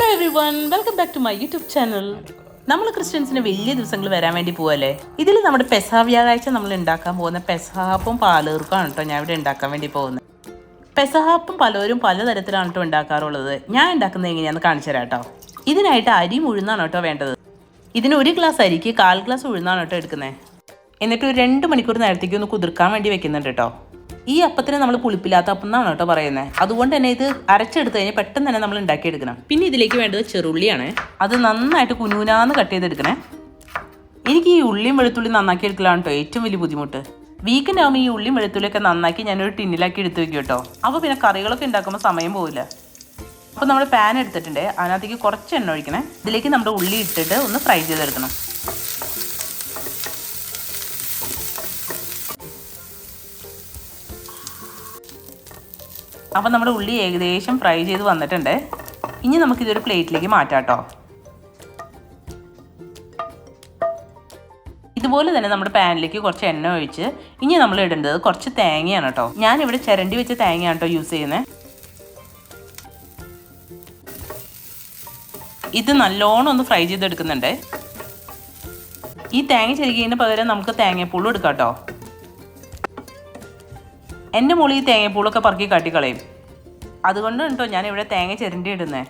Hello everyone welcome back to my YouTube channel നമ്മൾ ക്രിസ്ത്യൻസിന് വലിയ ദിവസങ്ങൾ വരാൻ വേണ്ടി പോവല്ലേ? ഇതിൽ നമ്മുടെ പെസഹ വ്യാഴാഴ്ച നമ്മൾ ഉണ്ടാക്കാൻ പോകുന്ന പെസഹാപ്പും പാലേർക്കാണ് കേട്ടോ ഞാൻ ഇവിടെ ഉണ്ടാക്കാൻ വേണ്ടി പോകുന്നത്. പെസഹാപ്പും പലവരും പലതരത്തിലാണ് കേട്ടോ ഉണ്ടാക്കാറുള്ളത്. ഞാൻ ഉണ്ടാക്കുന്നത് എങ്ങനെയാണെന്ന് കാണിച്ചു തരാം കേട്ടോ. ഇതിനായിട്ട് അരി ഉഴുന്നാണ് കേട്ടോ വേണ്ടത്. ഇതിന് ഒരു ഗ്ലാസ് അരിക്ക് കാൽ ഗ്ലാസ് ഉഴുന്നാണ് കേട്ടോ എടുക്കുന്നത്. എന്നിട്ട് ഒരു രണ്ട് മണിക്കൂർ നേരത്തേക്ക് ഒന്ന് കുതിർക്കാൻ വേണ്ടി വെക്കുന്നുണ്ട് കേട്ടോ. ഈ അപ്പത്തിന് നമ്മൾ പുളിപ്പില്ലാത്ത അപ്പം എന്നാണ് കേട്ടോ പറയുന്നത് അതുകൊണ്ട് തന്നെ ഇത് അരച്ചെടുത്ത് കഴിഞ്ഞാൽ പെട്ടെന്ന് തന്നെ നമ്മൾ ഉണ്ടാക്കിയെടുക്കണം. പിന്നെ ഇതിലേക്ക് വേണ്ടത് ചെറുള്ളിയാണ്. അത് നന്നായിട്ട് കുഞ്ഞുനാന്ന് കട്ട് ചെയ്തെടുക്കണേ. എനിക്ക് ഈ ഉള്ളിയും വെളുത്തുള്ളിയും നന്നാക്കി എടുക്കലാണ് കേട്ടോ ഏറ്റവും വലിയ ബുദ്ധിമുട്ട്. വീക്കെൻഡ് ആകുമ്പോൾ ഈ ഉള്ളിയും വെളുത്തുള്ളിയൊക്കെ നന്നാക്കി ഞാനൊരു ടിന്നിലാക്കി എടുത്തു വെക്കും കേട്ടോ അപ്പോൾ പിന്നെ കറികളൊക്കെ ഉണ്ടാക്കുമ്പോൾ സമയം പോവില്ല. അപ്പോൾ നമ്മൾ പാൻ എടുത്തിട്ടുണ്ട്. അതിനകത്തേക്ക് കുറച്ച് എണ്ണ ഒഴിക്കണേ. ഇതിലേക്ക് നമ്മുടെ ഉള്ളി ഇട്ടിട്ട് ഒന്ന് ഫ്രൈ ചെയ്തെടുക്കണം. അപ്പോൾ നമ്മുടെ ഉള്ളി ഏകദേശം ഫ്രൈ ചെയ്ത് വന്നിട്ടുണ്ട്. ഇനി നമുക്കിതൊരു പ്ലേറ്റിലേക്ക് മാറ്റാം കേട്ടോ ഇതുപോലെ തന്നെ നമ്മുടെ പാനിലേക്ക് കുറച്ച് എണ്ണ ഒഴിച്ച് ഇനി നമ്മൾ ഇടേണ്ടത് കുറച്ച് തേങ്ങയാണ് കേട്ടോ. ഞാനിവിടെ ചിരണ്ടി വെച്ച തേങ്ങയാണ് കേട്ടോ യൂസ് ചെയ്യുന്നത് ഇത് നല്ലോണം ഒന്ന് ഫ്രൈ ചെയ്തെടുക്കുന്നുണ്ട്. ഈ തേങ്ങ ചെരുകിയതിന് പകരം നമുക്ക് തേങ്ങാപ്പൂളും എടുക്കാം കേട്ടോ. എന്റെ മുകളിൽ ഈ തേങ്ങപ്പൂളൊക്കെ പറക്കി കാട്ടിക്കളയും. അതുകൊണ്ട് കേട്ടോ ഞാൻ ഇവിടെ തേങ്ങ ചിരണ്ടി ഇടുന്നത്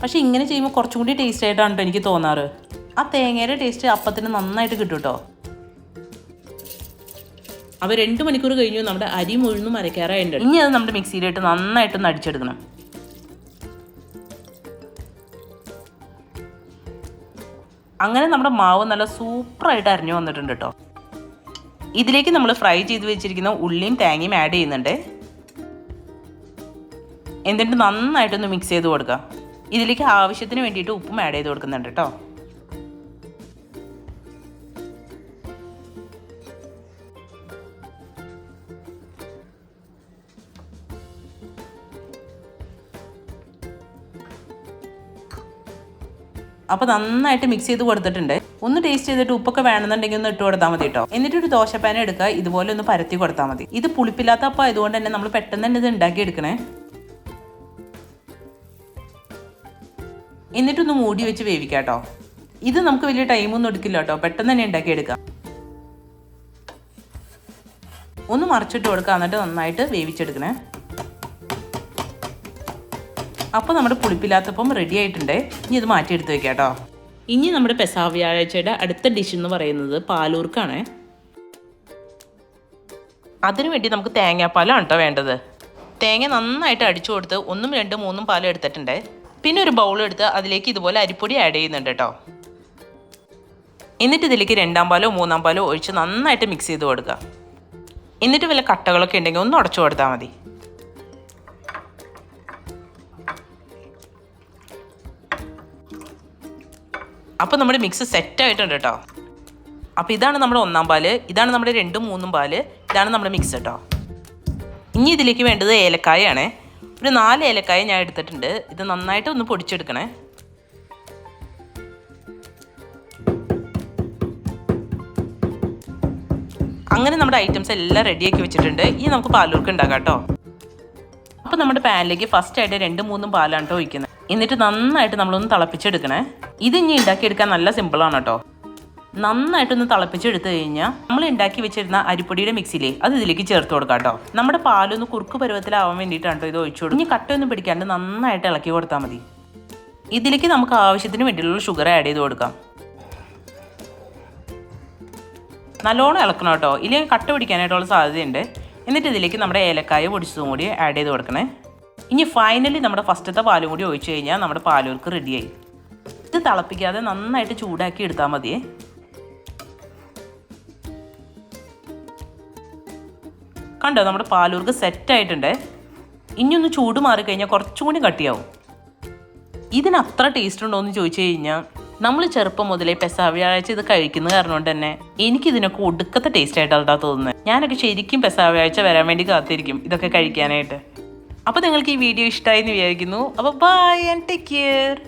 പക്ഷേ ഇങ്ങനെ ചെയ്യുമ്പോൾ കുറച്ചും കൂടി ടേസ്റ്റ് ആയിട്ടാണ് കേട്ടോ എനിക്ക് തോന്നാറ്. ആ തേങ്ങയുടെ ടേസ്റ്റ് അപ്പത്തിന് നന്നായിട്ട് കിട്ടും കേട്ടോ. അപ്പോൾ രണ്ട് മണിക്കൂർ കഴിഞ്ഞു നമ്മുടെ അരി മുഴുന്നും അരയ്ക്കാറായിട്ടുണ്ട്. ഇനി അത് നമ്മുടെ മിക്സിയിലിട്ട് നന്നായിട്ടൊന്ന് അടിച്ചെടുക്കണം. അങ്ങനെ നമ്മുടെ മാവ് നല്ല സൂപ്പറായിട്ട് അരിഞ്ഞു വന്നിട്ടുണ്ട് കേട്ടോ. ഇതിലേക്ക് നമ്മൾ ഫ്രൈ ചെയ്ത് വെച്ചിരിക്കുന്ന ഉള്ളിയും തേങ്ങയും ആഡ് ചെയ്യുന്നുണ്ട്. എന്നിട്ട് നന്നായിട്ടൊന്ന് മിക്സ് ചെയ്ത് കൊടുക്കുക. ഇതിലേക്ക് ആവശ്യത്തിന് വേണ്ടിയിട്ട് ഉപ്പും ആഡ് ചെയ്ത് കൊടുക്കുന്നുണ്ട് കേട്ടോ. അപ്പോൾ നന്നായിട്ട് മിക്സ് ചെയ്ത് കൊടുത്തിട്ടുണ്ട്. ഒന്ന് ടേസ്റ്റ് ചെയ്തിട്ട് ഉപ്പൊക്കെ വേണമെന്നുണ്ടെങ്കിൽ ഒന്ന് ഇട്ട് കൊടുത്താൽ മതി കേട്ടോ എന്നിട്ട് ഒരു ദോശപ്പാന എടുക്കുക. ഇതുപോലെ ഒന്ന് പരത്തി കൊടുത്താൽ മതി. ഇത് പുളിപ്പില്ലാത്ത അപ്പം ആയതുകൊണ്ട് തന്നെ നമ്മൾ പെട്ടെന്ന് തന്നെ ഇത് ഉണ്ടാക്കി എടുക്കണേ. എന്നിട്ടൊന്ന് മൂടി വെച്ച് വേവിക്കാം കേട്ടോ ഇത് നമുക്ക് വലിയ ടൈമൊന്നും എടുക്കില്ല കേട്ടോ പെട്ടെന്ന് തന്നെ ഉണ്ടാക്കി എടുക്കാം. ഒന്ന് മറിച്ചിട്ട് കൊടുക്കുക. എന്നിട്ട് നന്നായിട്ട് വേവിച്ചെടുക്കണേ. അപ്പോൾ നമ്മുടെ പുളിപ്പില്ലാത്തപ്പം റെഡി ആയിട്ടുണ്ട്. ഇനി ഇത് മാറ്റിയെടുത്ത് വെക്കാം കേട്ടോ ഇനി നമ്മുടെ പെസാ വ്യാഴാഴ്ചയുടെ അടുത്ത ഡിഷ് എന്ന് പറയുന്നത് പാലൂർക്കാണ്. അതിനു വേണ്ടി നമുക്ക് തേങ്ങാപ്പാലാണ് കേട്ടോ വേണ്ടത്. തേങ്ങ നന്നായിട്ട് അടിച്ചു കൊടുത്ത് ഒന്നും രണ്ടും മൂന്നും പാലും എടുത്തിട്ടുണ്ട്. പിന്നെ ഒരു ബൗൾ എടുത്ത് അതിലേക്ക് ഇതുപോലെ അരിപ്പൊടി ആഡ് ചെയ്യുന്നുണ്ട് കേട്ടോ എന്നിട്ട് ഇതിലേക്ക് രണ്ടാം പാലോ മൂന്നാം പാലോ ഒഴിച്ച് നന്നായിട്ട് മിക്സ് ചെയ്ത് കൊടുക്കുക. എന്നിട്ട് വല്ല കട്ടകളൊക്കെ ഉണ്ടെങ്കിൽ ഒന്ന് ഉടച്ചു കൊടുത്താൽ മതി. അപ്പോൾ നമ്മുടെ മിക്സ് സെറ്റ് ആയിട്ടുണ്ട് കേട്ടോ അപ്പോൾ ഇതാണ് നമ്മുടെ ഒന്നാം പാൽ ഇതാണ് നമ്മുടെ രണ്ടും മൂന്നും പാൽ ഇതാണ് നമ്മുടെ മിക്സ് കേട്ടോ ഇനി ഇതിലേക്ക് വേണ്ടത് ഏലക്കായാണ്. ഒരു നാല് ഏലക്കായ ഞാൻ എടുത്തിട്ടുണ്ട്. ഇത് നന്നായിട്ട് ഒന്ന് പൊടിച്ചെടുക്കണേ. അങ്ങനെ നമ്മുടെ ഐറ്റംസ് എല്ലാം റെഡിയാക്കി വെച്ചിട്ടുണ്ട്. ഇനി നമുക്ക് പാലൂർക്ക് ഉണ്ടാക്കാം കേട്ടോ അപ്പോൾ നമ്മുടെ പാനിലേക്ക് ഫസ്റ്റ് ആയിട്ട് രണ്ട് മൂന്നും പാലാണ് കേട്ടോ ഒഴിക്കുന്നത് എന്നിട്ട് നന്നായിട്ട് നമ്മളൊന്ന് തിളപ്പിച്ചെടുക്കണേ. ഇത് ഇനി ഉണ്ടാക്കിയെടുക്കാൻ നല്ല സിമ്പിളാണ് കേട്ടോ നന്നായിട്ടൊന്ന് തിളപ്പിച്ചെടുത്തു കഴിഞ്ഞാൽ നമ്മൾ ഉണ്ടാക്കി വെച്ചിരുന്ന അരിപ്പൊടിയുടെ മിക്സിയിലേ അത് ഇതിലേക്ക് ചേർത്ത് കൊടുക്കാം കേട്ടോ നമ്മുടെ പാലൊന്ന് കുറുക്ക് പരുവത്തിലാവാൻ വേണ്ടിയിട്ടാണ് കേട്ടോ ഇത് ഒഴിച്ചു കൊടുക്കും ഇനി കട്ടയൊന്നും പിടിക്കാണ്ട് നന്നായിട്ട് ഇളക്കി കൊടുത്താൽ മതി. ഇതിലേക്ക് നമുക്ക് ആവശ്യത്തിന് വേണ്ടിയുള്ള ഷുഗർ ആഡ് ചെയ്ത് കൊടുക്കാം. നല്ലോണം ഇളക്കണം കേട്ടോ ഇല്ലെങ്കിൽ കട്ട പിടിക്കാനായിട്ടുള്ള സാധ്യതയുണ്ട്. എന്നിട്ട് ഇതിലേക്ക് നമ്മുടെ ഏലക്കായ പൊടിച്ചതും കൂടി ആഡ് ചെയ്ത് കൊടുക്കണേ. ഇനി ഫൈനലി നമ്മുടെ ഫസ്റ്റത്തെ പാലും കൂടി ഒഴിച്ചു കഴിഞ്ഞാൽ നമ്മുടെ പാലൂർക്ക് റെഡിയായി ഇത് തിളപ്പിക്കാതെ നന്നായിട്ട് ചൂടാക്കി എടുത്താൽ മതിയേ കണ്ടോ നമ്മുടെ പാലൂർക്ക് സെറ്റായിട്ടുണ്ട് ഇനി ഒന്ന് ചൂട് മാറിക്കഴിഞ്ഞാൽ കുറച്ചും കൂടി കട്ടിയാവും. ഇതിന് അത്ര ടേസ്റ്റ് ഉണ്ടോ എന്ന് ചോദിച്ചു കഴിഞ്ഞാൽ നമ്മൾ ചെറുപ്പം മുതലേ പെസാ വ്യാഴാഴ്ച ഇത് കഴിക്കുന്ന കാരണം തന്നെ എനിക്ക് ഇതിനൊക്കെ ഒടുക്കത്തെ ടേസ്റ്റ് ആയിട്ടാണ് തോന്നുന്നത് ഞാനൊക്കെ ശരിക്കും പെസാ വ്യാഴാഴ്ച വരാൻ വേണ്ടി കാത്തിരിക്കും ഇതൊക്കെ കഴിക്കാനായിട്ട്. അപ്പോൾ നിങ്ങൾക്ക് ഈ വീഡിയോ ഇഷ്ടമായി എന്ന് വിചാരിക്കുന്നു. അപ്പോൾ ബൈ ആൻഡ് ടേക്ക് കെയർ